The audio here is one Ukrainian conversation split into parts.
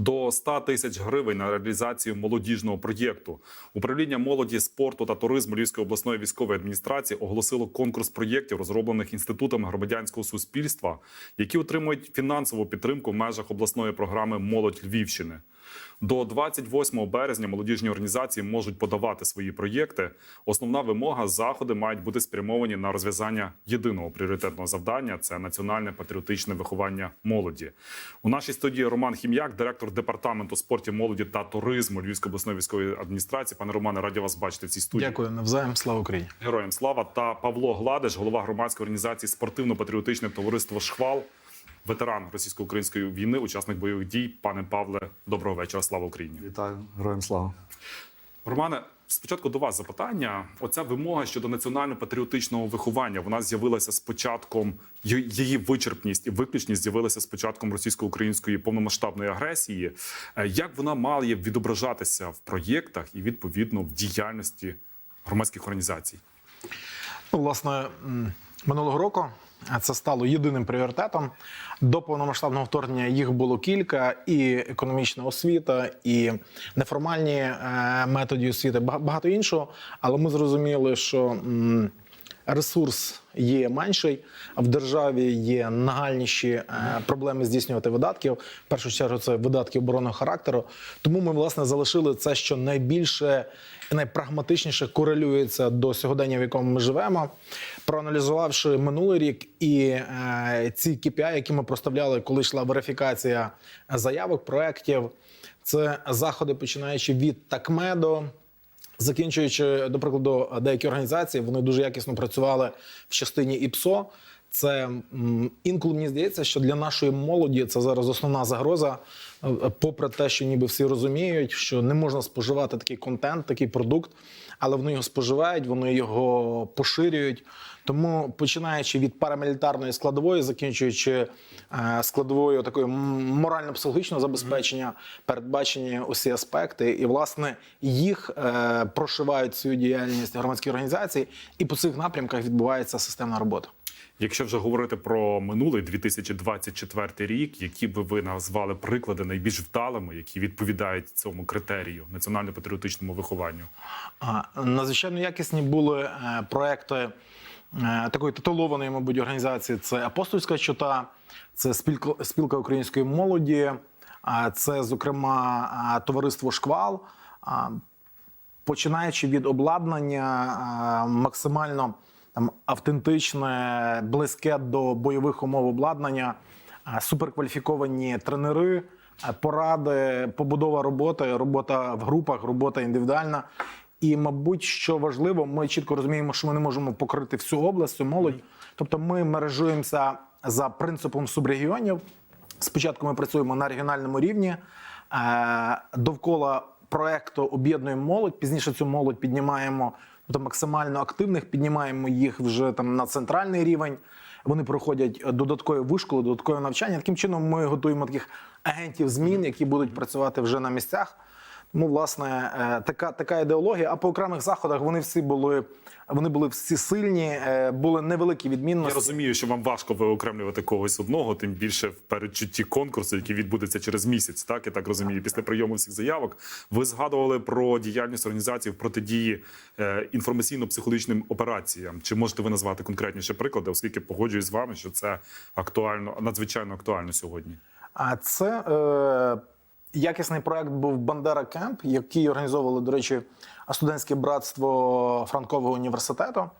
до 100 тисяч гривень на реалізацію молодіжного проєкту. Управління молоді, спорту та туризму Львівської обласної військової адміністрації оголосило конкурс проєктів, розроблених інститутами громадянського суспільства, які отримують фінансову підтримку в межах обласної програми Молодь Львівщини. До 28 березня молодіжні організації можуть подавати свої проєкти. Основна вимога заходи мають бути спрямовані на розв'язання єдиного пріоритетного завдання це національне патріотичне виховання молоді. У нашій студії Роман Хім'як, директор департаменту спорту, молоді та туризму Львівської обласної військової адміністрації. Пане Романе, раді вас бачити в цій студії. Дякую, навзаєм. Слава Україні. Героям слава та Павло Гладиш, голова громадської організації спортивно-патріотичне товариство Шхвал, ветеран російсько-української війни, учасник бойових дій. Пане Павле, доброго вечора. Слава Україні. Вітаю, героям слава. Романе, спочатку до вас запитання. Оця вимога щодо національно-патріотичного виховання вона з'явилася з початком її вичерпність і виключність з'явилася з початком російсько-української повномасштабної агресії. Е, Як вона має відображатися в проєктах і відповідно в діяльності громадських організацій? Ну, власне, минулого року це стало єдиним пріоритетом. До повномасштабного вторгнення їх було кілька: і економічна освіта, і неформальні е, методи освіти, багато іншого. Але ми зрозуміли, що ресурс є менший, в державі є нагальніші е, проблеми здійснювати видатків. В першу чергу це видатки оборонного характеру. Тому ми власне залишили це, що найбільше і найпрагматичніше корелюється до сьогодення, в якому ми живемо. Проаналізувавши минулий рік і е, ці KPI, які ми проставляли, коли йшла верифікація заявок, проєктів, це заходи, починаючи від такмедо. Закінчуючи, до прикладу, деякі організації, вони дуже якісно працювали в частині ІПСО. Це інколи мені здається, що для нашої молоді це зараз основна загроза, е, попри те, що ніби всі розуміють, що не можна споживати такий контент, такий продукт, але вони його споживають, вони його поширюють. Тому починаючи від парамілітарної складової, закінчуючи е, складовою такою морально-психологічного забезпечення, передбачені усі аспекти, і власне їх е, прошивають цю діяльність громадські організації, і по цих напрямках відбувається системна робота. Якщо вже говорити про минулий 2024 рік, які би ви назвали приклади найбільш вдалими, які відповідають цьому критерію національно-патріотичному вихованню? Надзвичайно якісні були е, проекти е, такої титулованої, мабуть, організації. Це апостольська чота, це спілка, спілка української молоді, це, зокрема, товариство Шквал. Починаючи від обладнання, максимально там автентичне, близьке до бойових умов обладнання, суперкваліфіковані тренери, поради, побудова роботи, робота в групах, робота індивідуальна. І, мабуть, що важливо, ми чітко розуміємо, що ми не можемо покрити всю область, всю молодь. Тобто, ми мережуємося за принципом субрегіонів. Спочатку ми працюємо на регіональному рівні. Е, Довкола проекту об'єднуємо молодь. Пізніше цю молодь піднімаємо тобто максимально активних, піднімаємо їх вже там на центральний рівень. Вони проходять додаткові вишколи, додаткове навчання. Таким чином, ми готуємо таких агентів змін, які будуть працювати вже на місцях. Тому, власне, е, така, така ідеологія. А по окремих заходах вони всі були, вони були всі сильні, е, були невеликі Я розумію, що вам важко виокремлювати когось одного, тим більше в передчутті конкурсу, який відбудеться через місяць. Так я так розумію. Після прийому всіх заявок ви згадували про діяльність організації в протидії е, інформаційно-психологічним операціям. Чи можете ви назвати конкретніше приклади, оскільки погоджуюсь з вами, що це актуально, надзвичайно актуально сьогодні? А це е, якісний проект був Бандера Кемп, який організовували, до речі, студентське братство Франкового університету.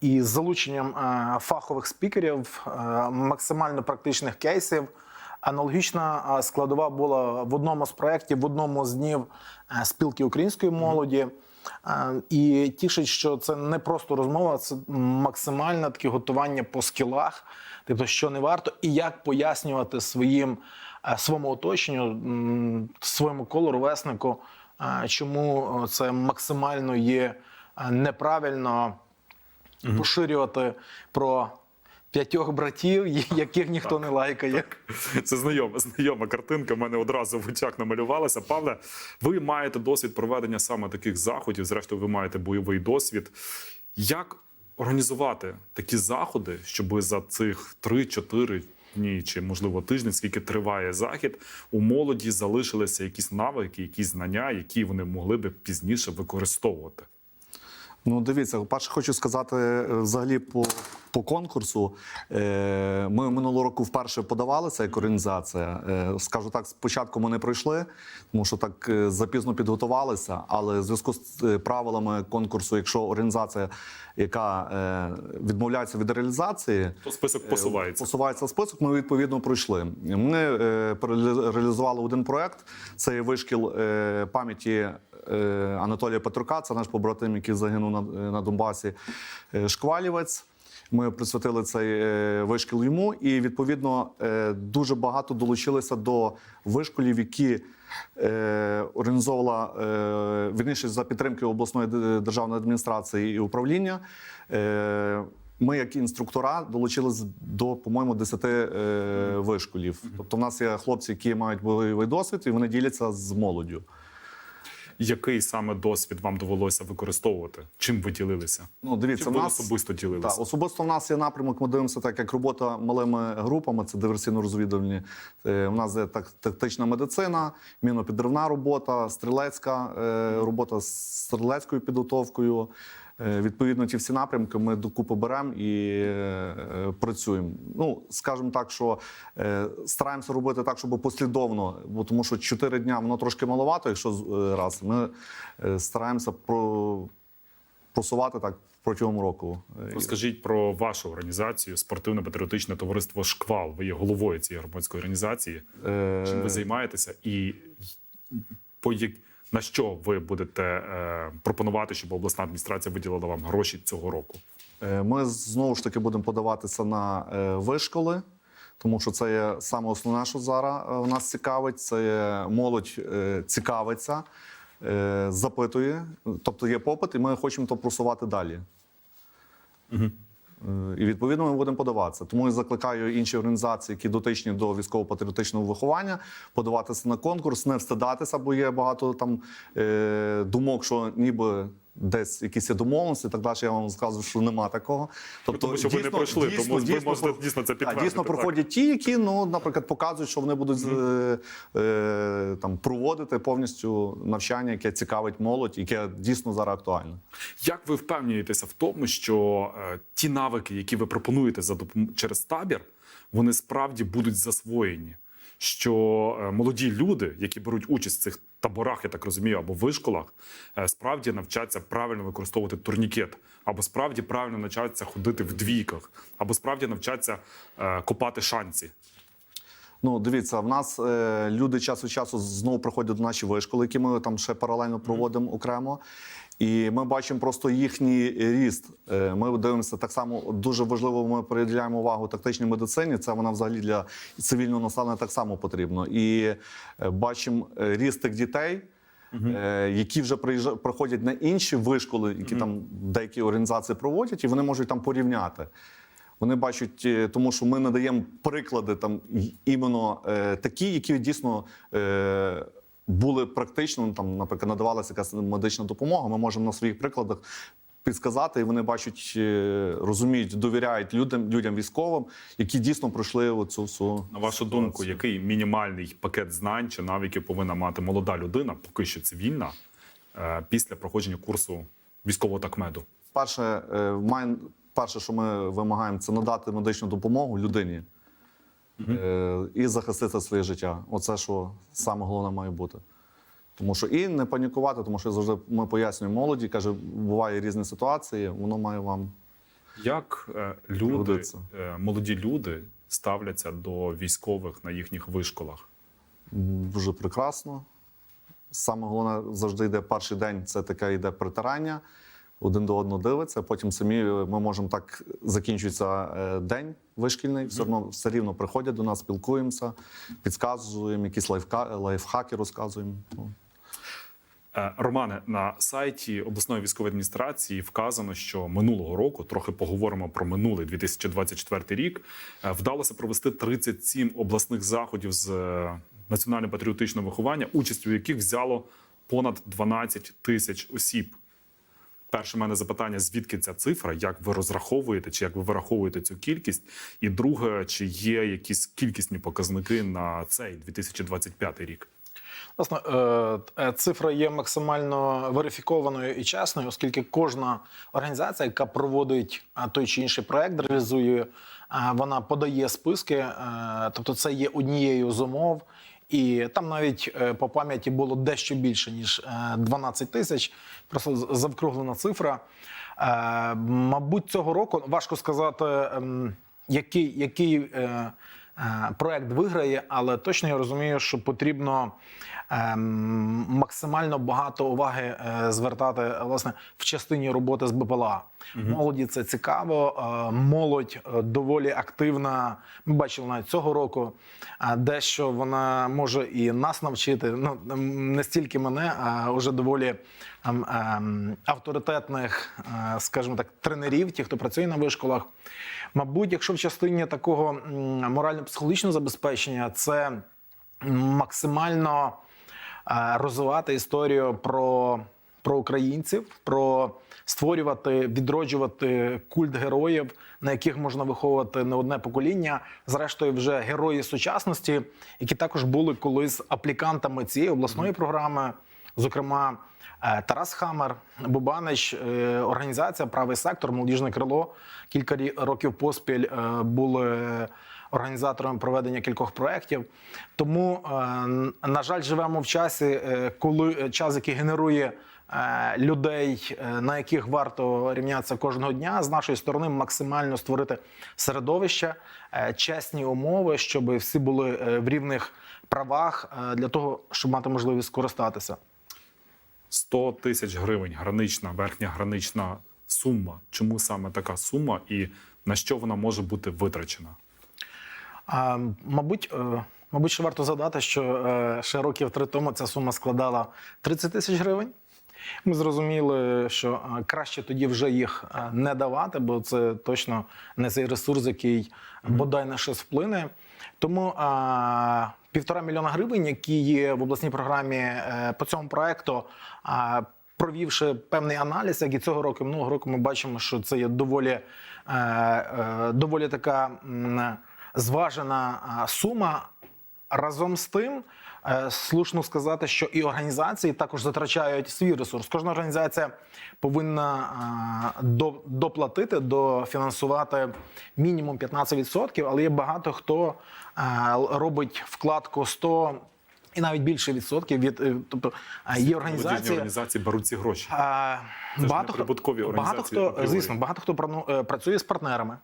І з залученням фахових спікерів, максимально практичних кейсів. Аналогічна складова була в одному з проєктів, в одному з днів спілки української молоді. І тішить, що це не просто розмова, це максимальне таке готування по скілах, тобто, що не варто, і як пояснювати своїм своєму оточенню, своєму колу ровеснику, е, чому це максимально є е, неправильно поширювати про п'ятьох братів, яких ніхто не лайкає. Це знайома, знайома картинка. в мене одразу в очах намалювалася. Павле, ви маєте досвід проведення саме таких заходів. Зрештою, ви маєте бойовий досвід. Як організувати такі заходи, щоб за цих 3, 4, дні чи можливо тиждень, скільки триває захід, у молоді залишилися якісь навики, якісь знання, які вони могли би пізніше використовувати. Ну, дивіться, перше, хочу сказати е, взагалі по, по конкурсу. Е, Ми минулого року вперше подавалися як організація. Е, Скажу так, спочатку ми не пройшли, тому що так запізно підготувалися. Але в зв'язку з правилами конкурсу, якщо організація, яка відмовляється від реалізації, То список посувається. Посувається список. Ми відповідно пройшли. Ми реалізували один проект. Це є вишкіл пам'яті Анатолія Петрука. Це наш побратим, який загинув на, на Донбасі. Е, Шквалівець. Ми присвятили цей е, вишкіл йому, і відповідно е, дуже багато долучилися до вишколів, які е, організовувала е, вірніше за підтримки обласної державної адміністрації і управління. Е, ми, як інструктора, долучились до, по-моєму, 10 е, вишколів. Тобто, в нас є хлопці, які мають бойовий досвід, і вони діляться з молоддю. Який саме досвід вам довелося використовувати? Чим ви ділилися? Ну, дивіться, Чим ви нас особисто ділилися? Так, особисто в нас є напрямок. Ми дивимося так, як робота малими групами, це диверсійно-розвідувальні. Е, У нас є так, тактична медицина, мінопідривна робота, стрілецька е, робота з стрілецькою підготовкою. Е, Відповідно, ті всі напрямки ми докупи беремо і е, е, працюємо. Ну, скажімо так, що стараємося робити так, щоб послідовно, бо тому що 4 дня воно трошки маловато, якщо раз. Ми стараємося про просувати так протягом року. Розкажіть про вашу організацію спортивно-патріотичне товариство Шквал. Ви є головою цієї громадської організації. Е, Чим ви займаєтеся, і по як на що ви будете е, пропонувати, щоб обласна адміністрація виділила вам гроші цього року? Е, Ми знову ж таки будемо подаватися на е, вишколи, тому що це є саме основне, що зараз е, нас цікавить. Це є молодь цікавиться, запитує. Тобто є попит, і ми хочемо то просувати далі. Е, І відповідно ми будемо подаватися. Тому я закликаю інші організації, які дотичні до військово-патріотичного виховання, подаватися на конкурс, не встидатися, бо є багато там е, думок, що ніби. Десь якісь домовленості, так далі. Я вам скажу, що нема такого. Тобто, тому що ви не пройшли, тому ви можете дійсно це А, підтвердити, Дійсно так. проходять ті, які, ну, наприклад, показують, що вони будуть е, е, там проводити повністю навчання, яке цікавить молодь, яке дійсно зараз актуальне. Як ви впевнюєтеся в тому, що е, ті навики, які ви пропонуєте за допом- через табір, вони справді будуть засвоєні? Що е, молоді люди, які беруть участь в цих таборах, я так розумію, або вишколах, е, справді навчаться правильно використовувати турнікет, або справді правильно навчаться ходити в двійках, або справді навчаться е, копати шанці. Ну, дивіться, в нас е, люди час від часу знову приходять до наші вишколи, які ми там ще паралельно проводимо окремо. І ми бачимо просто їхній ріст. Е, Ми дивимося так само. Дуже важливо, ми приділяємо увагу тактичній медицині. Це вона взагалі для цивільного населення так само потрібно. І е, бачимо е, ріст тих дітей. е, Які вже проходять на інші вишколи, які там деякі організації проводять, і вони можуть там порівняти. Вони бачать, е, тому що ми надаємо приклади там іменно е, такі, які дійсно е, були практично. ну, Там, наприклад, надавалася якась медична допомога. Ми можемо на своїх прикладах підсказати, і вони бачать, е, розуміють, довіряють людям, людям військовим, які дійсно пройшли оцю всю На вашу ситуацію. думку, який мінімальний пакет знань чи навиків повинна мати молода людина, поки що цивільна, е, після проходження курсу військового такмеду? Перше, має, перше, що ми вимагаємо, це надати медичну допомогу людині е, і захистити своє життя. Оце що саме головне має бути. Тому що і не панікувати, тому що завжди ми пояснюємо молоді, каже, буває різні ситуації, воно має вам. Як е, люди, е, молоді люди ставляться до військових на їхніх вишколах? Дуже прекрасно. Саме головне завжди йде перший день, це таке йде притирання. Один до одного дивиться. Потім самі е, ми можемо так закінчується е, день вишкільний, все одно все рівно приходять до нас, спілкуємося, підказуємо, якісь лайфка, лайфхаки розказуємо. Е, Романе, на сайті обласної військової адміністрації вказано, що минулого року, трохи поговоримо про минулий 2024 рік, вдалося провести 37 обласних заходів з національно-патріотичного виховання, участь у яких взяло понад 12 тисяч осіб. Перше мене запитання: звідки ця цифра? Як ви розраховуєте, чи як ви вираховуєте цю кількість? І друге, чи є якісь кількісні показники на цей 2025 рік? Власне, е, е, цифра є максимально верифікованою і чесною, оскільки кожна організація, яка проводить е, той чи інший проект, реалізує, вона подає списки, тобто це є однією з умов. І там навіть е, по пам'яті було дещо більше ніж е, 12 тисяч. Просто завкруглена цифра. Е, Мабуть, цього року важко сказати, ем, який, який е, е, проект виграє, але точно я розумію, що потрібно ем, максимально багато уваги е, звертати власне в частині роботи з БПЛА. Молоді це цікаво. е, Молодь е, доволі активна. Ми бачили навіть цього року. е, Дещо вона може і нас навчити. Ну не стільки мене, а вже доволі ем, авторитетних, е, скажімо так, тренерів, ті, хто працює на вишколах. Мабуть, якщо в частині такого морально-психологічного забезпечення, це максимально е, розвивати історію про, про українців, про створювати, відроджувати культ героїв, на яких можна виховувати не одне покоління. Зрештою, вже герої сучасності, які також були колись аплікантами цієї обласної програми, зокрема. Е, Тарас Хамер, Бубанич, е, організація Правий сектор, молодіжне крило кілька років поспіль е, були організаторами проведення кількох проєктів. Тому, на жаль, живемо в часі, коли час, який генерує людей, на яких варто рівнятися кожного дня, з нашої сторони максимально створити середовище, чесні умови, щоб всі були в рівних правах для того, щоб мати можливість скористатися. 100 тисяч гривень, гранична, верхня гранична сума. Чому саме така сума і на що вона може бути витрачена? А, мабуть, е, мабуть, що варто задати, що ще років три тому ця сума складала 30 тисяч гривень. Ми зрозуміли, що е, краще тоді вже їх е, не давати, бо це точно не цей ресурс, який бодай на щось вплине. Тому е, півтора мільйона гривень, які є в обласній програмі по цьому проекту, провівши певний аналіз, як і цього року, і минулого року, ми бачимо, що це є доволі, доволі така зважена сума. Разом з тим, слушно сказати, що і організації також затрачають свій ресурс. Кожна організація повинна е, доплатити, дофінансувати мінімум 15%, але є багато хто е, робить вкладку 100 і навіть більше відсотків від е, тобто е, є організації. організації беруть ці гроші. А, Це багато хто багато хто звісно, багато хто е, працює з партнерами.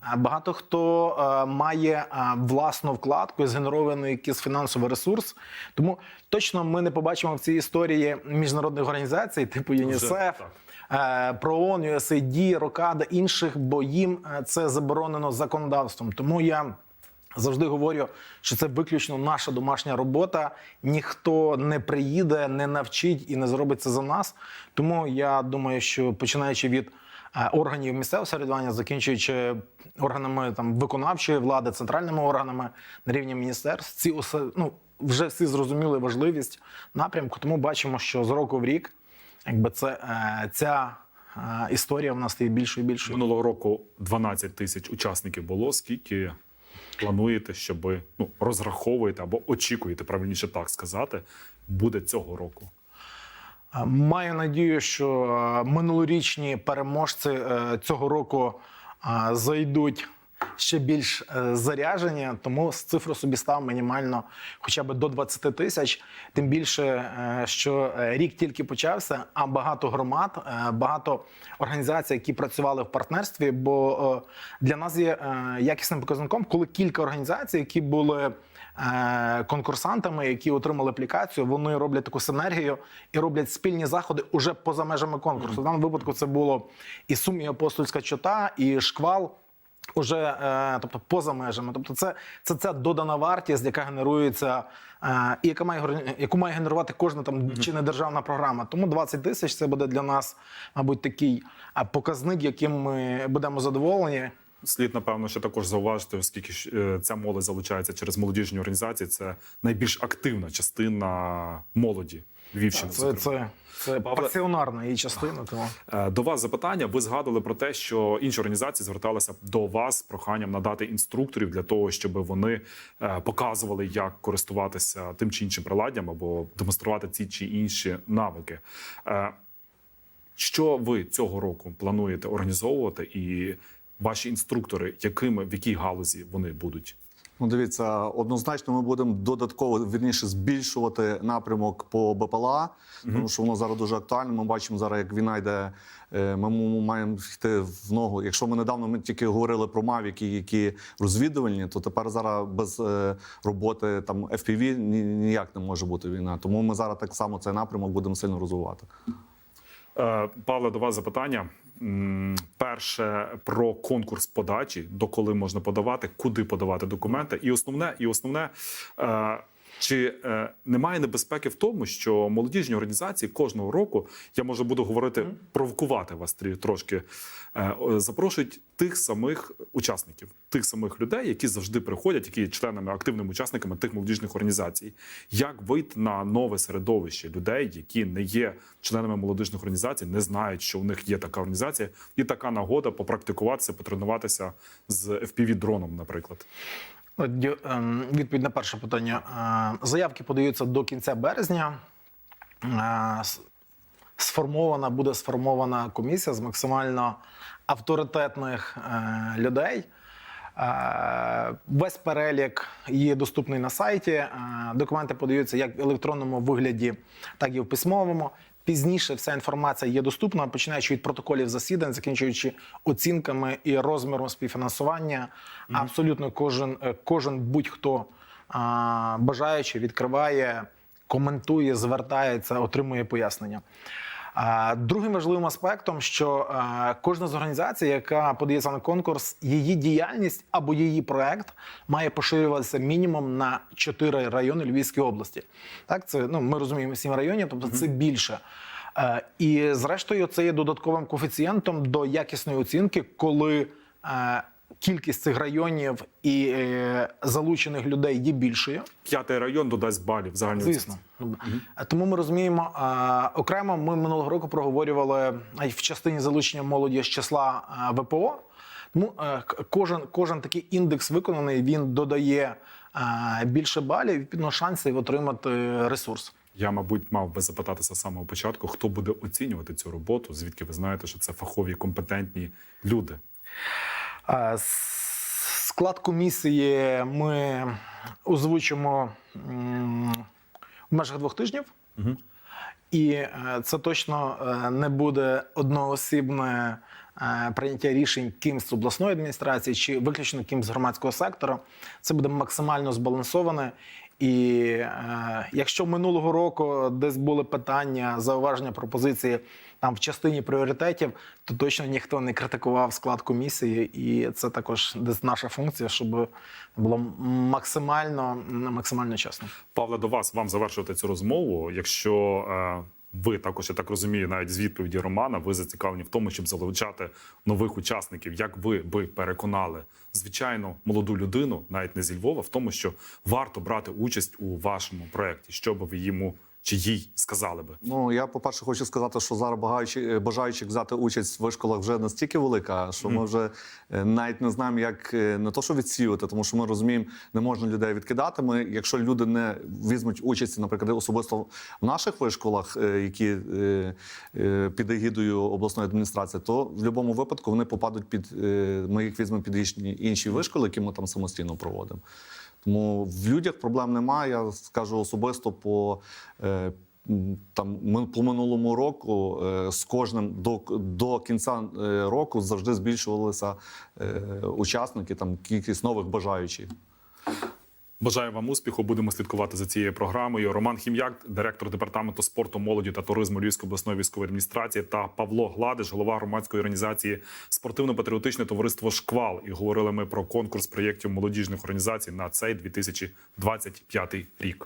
А Багато хто е, має е, власну вкладку згенерований якийсь фінансовий ресурс. Тому точно ми не побачимо в цій історії міжнародних організацій, типу ЮНІСЕФ, ПРООН, USAID, Рокада, інших, бо їм це заборонено законодавством. Тому я. Завжди говорю, що це виключно наша домашня робота. Ніхто не приїде, не навчить і не зробить це за нас. Тому я думаю, що починаючи від е, органів місцевого самоврядування, закінчуючи органами там виконавчої влади, центральними органами на рівні міністерств, ці ну, вже всі зрозуміли важливість напрямку. Тому бачимо, що з року в рік, якби це е, ця е, історія в нас стає більшою і більшою. Минулого року 12 тисяч учасників було. Скільки плануєте, щоб ну розраховуєте або очікуєте, правильніше так сказати, буде цього року? Маю надію, що минулорічні переможці е, цього року зайдуть ще більш е, заряжені, тому з цифру собі став мінімально хоча б до 20 тисяч. Тим більше, е, що е, рік тільки почався, а багато громад, багато організацій, які працювали в партнерстві. Бо для нас є якісним показником, коли кілька організацій, які були конкурсантами, які отримали аплікацію, вони роблять таку синергію і роблять спільні заходи уже поза межами конкурсу. В даному випадку це було і Сум, і апостольська чота, і шквал. Уже е, тобто поза межами, тобто це, це ця додана вартість, яка генерується, е, і яка має яку має генерувати кожна там чи не державна програма. Тому 20 тисяч це буде для нас, мабуть, такий е, показник, яким ми будемо задоволені. Слід, напевно, ще також зауважити, оскільки ця молодь залучається через молодіжні організації. Це найбільш активна частина молоді. Львівщини. Це, це, це пасіонарна її частина. Тому. Е, До вас запитання. Ви згадували про те, що інші організації зверталися до вас з проханням надати інструкторів для того, щоб вони е, показували, як користуватися тим чи іншим приладдям або демонструвати ці чи інші навики. Е, Що ви цього року плануєте організовувати, і ваші інструктори, якими в якій галузі вони будуть? Ну, дивіться, однозначно ми будемо додатково вірніше збільшувати напрямок по БПЛА, тому що воно зараз дуже актуально. Ми бачимо зараз, як війна йде. е, Ми маємо йти в ногу. Якщо ми недавно ми тільки говорили про мавіки, які розвідувальні, то тепер зараз без е, роботи там FPV ніяк не може бути війна. Тому ми зараз так само цей напрямок будемо сильно розвивати. Е, Павле, до вас запитання. Перше про конкурс подачі, до коли можна подавати, куди подавати документи, і основне, і основне. Чи е, немає небезпеки в тому, що молодіжні організації кожного року я може буду говорити, провокувати вас трошки, е, запрошують тих самих учасників, тих самих людей, які завжди приходять, які є членами активними учасниками тих молодіжних організацій. Як вийти на нове середовище людей, які не є членами молодіжних організацій, не знають, що в них є така організація, і така нагода попрактикуватися, потренуватися з fpv дроном, наприклад. Ем, Відповідь на перше питання. Е, Заявки подаються до кінця березня. Е, Сформована буде сформована комісія з максимально авторитетних е, людей. Весь перелік є доступний на сайті. Документи подаються як в електронному вигляді, так і в письмовому. Пізніше вся інформація є доступна, починаючи від протоколів засідань, закінчуючи оцінками і розміром співфінансування. Абсолютно кожен, е, кожен будь-хто а, бажаючи відкриває, коментує, звертається, отримує пояснення. Другим важливим аспектом, що е, кожна з організацій, яка подається на конкурс, її діяльність або її проект має поширюватися мінімум на 4 райони Львівської області. Так, це ну ми розуміємо 7 районів, тобто це більше. Е, І зрештою, це є додатковим коефіцієнтом до якісної оцінки, коли е, кількість цих районів і е, залучених людей є більшою. П'ятий район додасть балів загальної Звісно, Е, тому ми розуміємо. а, окремо, ми минулого року проговорювали в частині залучення молоді з числа а, ВПО. Тому е, кожен, кожен такий індекс виконаний, він додає а, більше балів і відповідно шансів отримати ресурс. Я, мабуть, мав би запитатися з самого початку, хто буде оцінювати цю роботу, звідки ви знаєте, що це фахові компетентні люди. Склад комісії ми озвучимо в межах двох тижнів. І е, це точно е, не буде одноосібне е, прийняття рішень кимсь з обласної адміністрації чи виключно кимсь з громадського сектору. Це буде максимально збалансоване. І е, якщо минулого року десь були питання, зауваження, пропозиції там в частині пріоритетів, то точно ніхто не критикував склад комісії, і це також десь наша функція, щоб було максимально максимально чесно. Павле, до вас вам завершувати цю розмову. Якщо е, ви також, я так розумію, навіть з відповіді Романа, ви зацікавлені в тому, щоб залучати нових учасників. Як ви би переконали звичайно молоду людину, навіть не зі Львова, в тому, що варто брати участь у вашому проєкті, що би ви йому чи їй сказали би? Ну я по перше хочу сказати, що зараз багаючи бажаючих взяти участь в вишколах вже настільки велика, що ми вже е, навіть не знаємо, як е, не то, що відсіювати, тому що ми розуміємо, не можна людей відкидати. Ми, якщо люди не візьмуть участь, наприклад, особисто в наших вишколах, е, які е, е, під егідою обласної адміністрації, то в будь-якому випадку вони попадуть під е, ми їх візьмемо під інші вишколи, які ми там самостійно проводимо. Тому в людях проблем немає. Я скажу особисто по. е, Там по минулому року е, з кожним до, до кінця е, року завжди збільшувалися учасники, там кількість нових бажаючих. Бажаю вам успіху. Будемо слідкувати за цією програмою. Роман Хім'як, директор департаменту спорту, молоді та туризму Львівської обласної військової адміністрації, та Павло Гладиш, голова громадської організації спортивно-патріотичне товариство Шквал. І говорили ми про конкурс проєктів молодіжних організацій на цей 2025 рік.